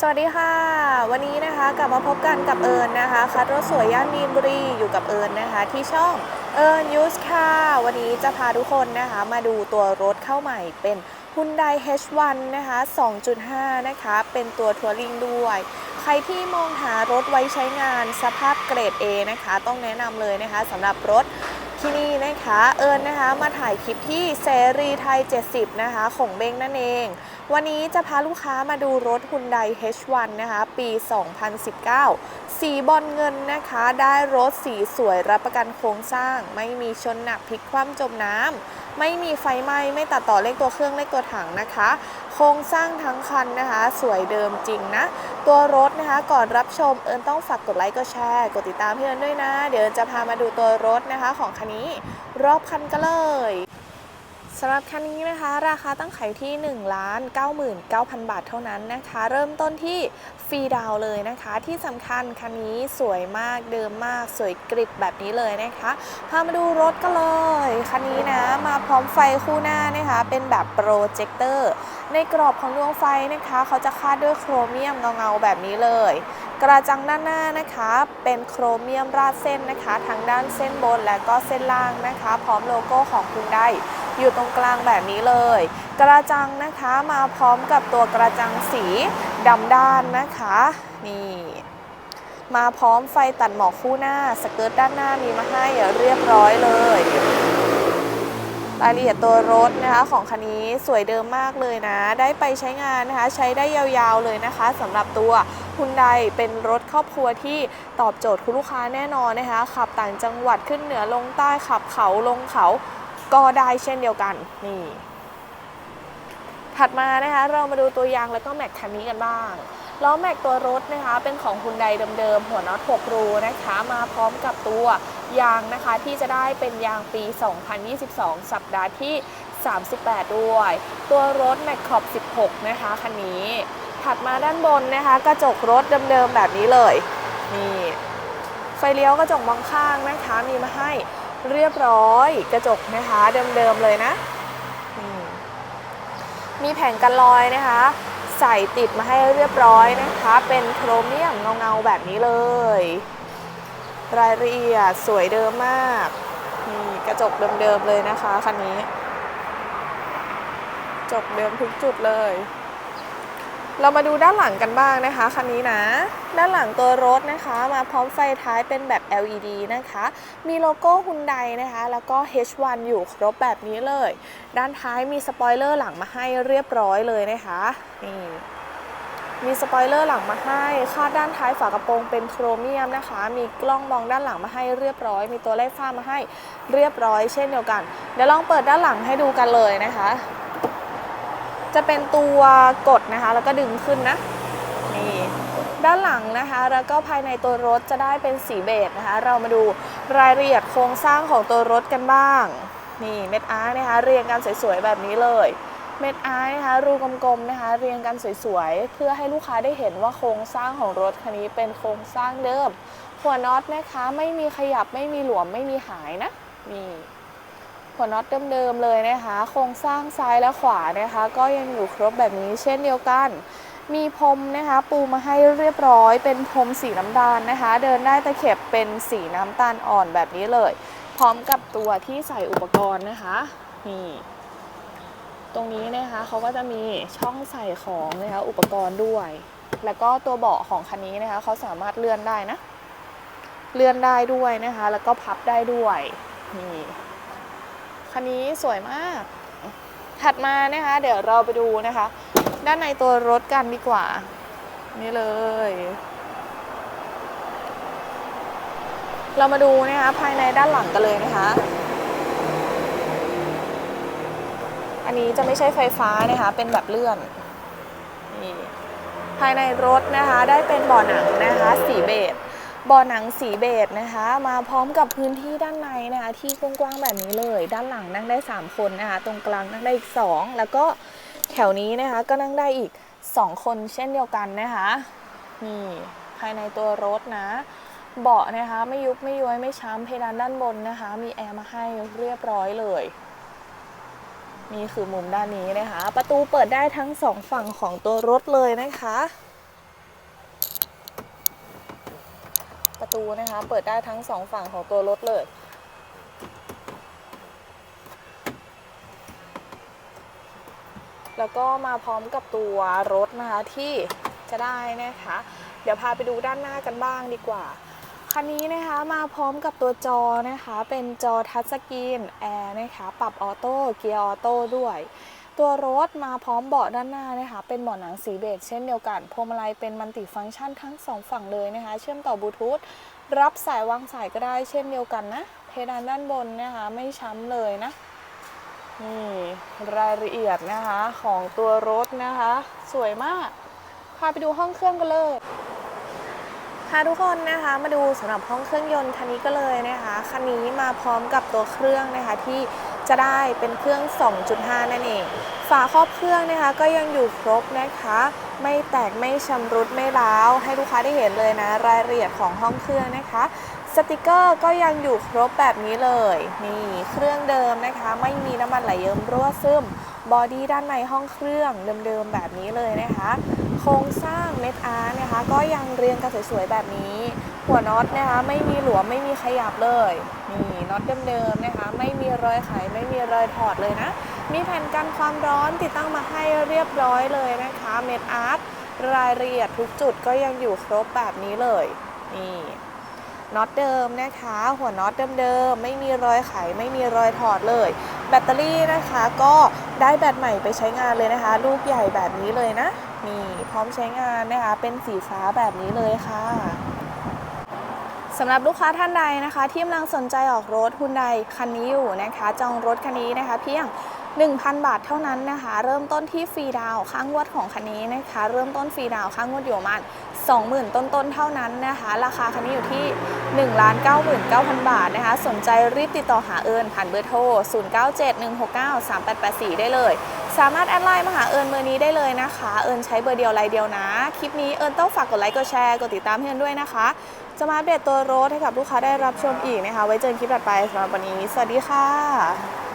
สวัสดีค่ะ วันนี้นะคะกลับมาพบกันกับเอิญนะคะ คัดรถสวยย่านมีนบุรีอยู่กับเอิญนะคะ ที่ช่องเอิญยูสค่ะวันนี้จะพาทุกคนนะคะมาดูตัวรถเข้าใหม่เป็น Hyundai H1 นะคะ 2.5 นะคะ เป็นตัวทัวริงด้วย ใครที่มองหารถไว้ใช้งานสภาพเกรด A นะคะ ต้องแนะนำเลยนะคะสำหรับรถ ที่นี่นะคะเอิญนะคะมาถ่ายคลิปที่เสรีไทย 70 นะคะ ของเบงนั่นเอง วันนี้จะพาลูกค้ามาดูรถ Hyundai H1 นะคะ ปี 2019 สีบอลเงินนะคะ ได้รถสีสวยรับประกันโครงสร้าง ไม่มีชนหนักพลิกคว่ำจมน้ำ ไม่มีไฟไหม้ไม่ตัดต่อเลขตัวเครื่องเลขตัวถังนะคะ โครงสร้างทั้งคันนะคะ สวยเดิมจริงนะ ตัวรถนะคะก่อนรับชมเอิญต้องฝากกดไลค์กดแชร์กดติดตามพี่เอิญด้วยนะ เดี๋ยวจะพามาดูตัวรถนะคะของคันนี้รอบคันกันเลยสำหรับคันนี้นะคะ ราคาตั้งขายที่1 9 9 0 0 0 บาทเท่านั้นนะคะ เริ่มต้นที่ฟรีดาวเลยนะคะ ที่สำคัญคันนี้สวยมากเดิมมากสวยกริบแบบนี้เลยนะคะ พามาดูรถกันเลย คันนี้นะ พร้อมไฟคู่หน้านะคะ เป็นแบบโปรเจคเตอร์ในกรอบของดวงไฟนะคะ เขาจะคาดด้วยโครเมียมเงาๆแบบนี้เลย กระจังด้านหน้านะคะ เป็นโครเมียมราดเส้นนะคะ ทั้งด้านเส้นบนและก็เส้นล่างนะคะ พร้อมโลโก้ของคุณได้อยู่ตรงกลางแบบนี้เลย กระจังนะคะมาพร้อมกับตัวกระจังสีดำด้านนะคะ นี่มาพร้อมไฟตัดหมอกคู่หน้า สเกิร์ตด้านหน้ามีมาให้เรียบร้อยเลย รายละเอียดตัวรถนะคะของคันนี้สวยเดิมมากเลยนะ ได้ไปใช้งานนะคะ ใช้ได้ยาวๆเลยนะคะสำหรับตัวคุณใดเป็นรถครอบครัวที่ตอบโจทย์คุณลูกค้าแน่นอนนะคะ ขับต่างจังหวัดขึ้นเหนือลงใต้ขับเขาลงเขาก็ได้เช่นเดียวกันนี่ถัดมานะคะเรามาดูตัวยางแล้วก็แม็กคันนี้กันบ้าง ล้อแม็กตัวรถนะคะ เป็นของคุณใดเดิมๆ หัวน็อต6รูนะคะ มาพร้อมกับตัวยางนะคะ ที่จะได้เป็นยางปี 2022 สัปดาห์ที่ 38 ด้วย ตัวรถแม็กขอบ 16 นะคะคันนี้ ถัดมาด้านบนนะคะ กระจกรถเดิมๆ แบบนี้เลย นี่ ไฟเลี้ยวกระจกมองข้างนะคะ มีมาให้เรียบร้อยกระจกนะคะเดิมๆเลยนะ มีแผงกันรอยนะคะ ใส่ติดมาให้เรียบร้อยนะคะ เป็นโครเมียมเงาๆแบบนี้เลย รายละเอียดสวยเดิมมากนี่กระจกเดิมๆเลยนะคะคันนี้จกเดิมทุกจุดเลย เรามาดูด้านหลังกันบ้างนะคะคันนี้นะ ด้านหลังตัวรถนะคะ มาพร้อมไฟท้ายเป็นแบบ LED นะคะ มีโลโก้ฮุนไดนะคะ แล้วก็ H1 อยู่ครบแบบนี้เลย ด้านท้ายมีสปอยเลอร์หลังมาให้เรียบร้อยเลยนะคะนี่มีสปอยเลอร์หลังมาให้คาดด้านท้ายฝากระโปรงเป็นโครเมียมนะคะ มีกล้องมองด้านหลังมาให้เรียบร้อย มีตัวไล่ฟ้ามาให้เรียบร้อยเช่นเดียวกัน เดี๋ยวลองเปิดด้านหลังให้ดูกันเลยนะคะ จะเป็นตัวกดนะคะ แล้วก็ดึงขึ้นนะนี่ด้านหลังนะคะ แล้วก็ภายในตัวรถจะได้เป็นสีเบจนะคะ เรามาดูรายละเอียดโครงสร้างของตัวรถกันบ้างนี่เม็ดอาร์นะคะ เรียงกันสวยๆแบบนี้เลยเม็ดอาร์นะคะรูกลมๆนะคะ เรียงกันสวยๆเพื่อให้ลูกค้าได้เห็นว่าโครงสร้างของรถคันนี้เป็นโครงสร้างเดิมหัวน็อตนะคะ ไม่มีขยับไม่มีหลวมไม่มีหายนะนี่ หัวน็อตเดิมๆเลยนะคะ โครงสร้างซ้ายและขวานะคะ ก็ยังอยู่ครบแบบนี้เช่นเดียวกัน มีพรมนะคะ ปูมาให้เรียบร้อย เป็นพรมสีน้ำตาลนะคะ เดินได้ตะเข็บเป็นสีน้ำตาลอ่อนแบบนี้เลย พร้อมกับตัวที่ใส่อุปกรณ์นะคะนี่ตรงนี้นะคะเขาก็จะมีช่องใส่ของนะคะอุปกรณ์ด้วย แล้วก็ตัวเบาะของคันนี้นะคะเขาสามารถเลื่อนได้นะ เลื่อนได้ด้วยนะคะ แล้วก็พับได้ด้วยนี่ คันนี้สวยมาก ถัดมานะคะ เดี๋ยวเราไปดูนะคะ ด้านในตัวรถกันดีกว่า นี่เลย เรามาดูนะคะภายในด้านหลังกันเลยนะคะ อันนี้จะไม่ใช่ไฟฟ้านะคะ เป็นแบบเลื่อนนี่ภายในรถนะคะได้เป็นบ่อหนังนะคะสีเบจ บ่อหนังสีเบจนะคะ มาพร้อมกับพื้นที่ด้านในนะคะที่กว้างๆแบบนี้เลย ด้านหลังนั่งได้ 3 คนนะคะ ตรงกลางนั่งได้อีก 2 แล้วก็แถวนี้นะคะก็นั่งได้อีก 2 คนเช่นเดียวกันนะคะนี่ภายในตัวรถนะ เบาะนะคะไม่ยุบไม่ย้วยไม่ช้ำเพดานด้านบนนะคะ มีแอร์มาให้เรียบร้อยเลยนี่คือมุมด้านนี้นะคะ ประตูเปิดได้ทั้งสองฝั่งของตัวรถเลยนะคะ ตูนะคะ เปิดได้ทั้งสองฝั่งของตัวรถเลยแล้วก็มาพร้อมกับตัวรถนะคะที่จะได้นะคะ เดี๋ยวพาไปดูด้านหน้ากันบ้างดีกว่า คันนี้นะคะมาพร้อมกับตัวจอนะคะ เป็นจอทัชสกรีนแอร์นะคะ ปรับออโต้เกียร์ออโต้ด้วย ตัวรถมาพร้อมเบาะด้านหน้านะคะเป็นเบาะหนังสีเบจเช่นเดียวกันพวงมาลัยเป็นมัลติฟังก์ชันทั้งสองฝั่งเลยนะคะ เชื่อมต่อบลูทูธรับสายวางสายก็ได้เช่นเดียวกันนะ เพดานด้านบนนะคะไม่ช้ำเลยนะนี่รายละเอียดนะคะของตัวรถนะคะ สวยมากพาไปดูห้องเครื่องกันเลยพาทุกคนนะคะมาดูสำหรับห้องเครื่องยนต์คันนี้ก็เลยนะคะคันนี้มาพร้อมกับตัวเครื่องนะคะที่ จะได้เป็นเครื่อง 2.5 นั่นเอง ฝาครอบเครื่องนะคะก็ยังอยู่ครบนะคะ ไม่แตกไม่ชำรุดไม่ร้าว ให้ลูกค้าได้เห็นเลยนะ รายละเอียดของห้องเครื่องนะคะสติกเกอร์ก็ยังอยู่ครบแบบนี้เลย นี่เครื่องเดิมนะคะ ไม่มีน้ำมันไหลเยิ้มรั่วซึม บอดี้ด้านในห้องเครื่องเดิมๆแบบนี้เลยนะคะ ครงสร้างเม็ดอาร์นะคะ ก็ยังเรียงกันสวยๆแบบนี้ หัวน็อตนะคะ ไม่มีหลวมไม่มีขยับเลยนี่น็อตเดิมๆนะคะ ไม่มีรอยไขไม่มีรอยถอดเลยนะ มีแผ่นกันความร้อนติดตั้งมาให้เรียบร้อยเลยนะคะ เม็ดอาร์ตรายละเอียดทุกจุดก็ยังอยู่ครบแบบนี้เลยนี่ น็อตเดิมนะคะ หัวน็อตเดิมๆไม่มีรอยไข ไม่มีรอยถอดเลย แบตเตอรี่นะคะก็ได้แบตใหม่ไปใช้งานเลยนะคะ ลูกใหญ่แบบนี้เลยนะนี่พร้อมใช้งานนะคะ เป็นสีฟ้าแบบนี้เลยค่ะสำหรับลูกค้าท่านใดนะคะ ที่กำลังสนใจออกรถฮุนไดคันนี้อยู่นะคะ จองรถคันนี้นะคะ เพียง 1,000 บาทเท่านั้นนะคะ เริ่มต้นที่ฟรีดาวน์ค่างวดของคันนี้นะคะ เริ่มต้นฟรีดาวน์ค่างวดอยู่มาณ20,000 ต้นๆเท่านั้นนะคะ ราคาคันนี้อยู่ที่ 1 99,000 บาทนะคะ สนใจรีบติดต่อหาเอิญผ่านเบอร์โทร 0971693884 ได้เลย สามารถแอดไลน์มาหาเอิญเบอร์นี้ได้เลยนะคะ เอิญใช้เบอร์เดียวไลน์เดียวนะ คลิปนี้เอิญต้องฝากกดไลค์กดแชร์กดติดตามให้เอิญด้วยนะคะ จะมาอัปเดตัวรถให้กับลูกค้าได้รับชมอีกนะคะ ไว้เจอกันคลิปถัดไปสำหรับวันนี้ สวัสดีค่ะ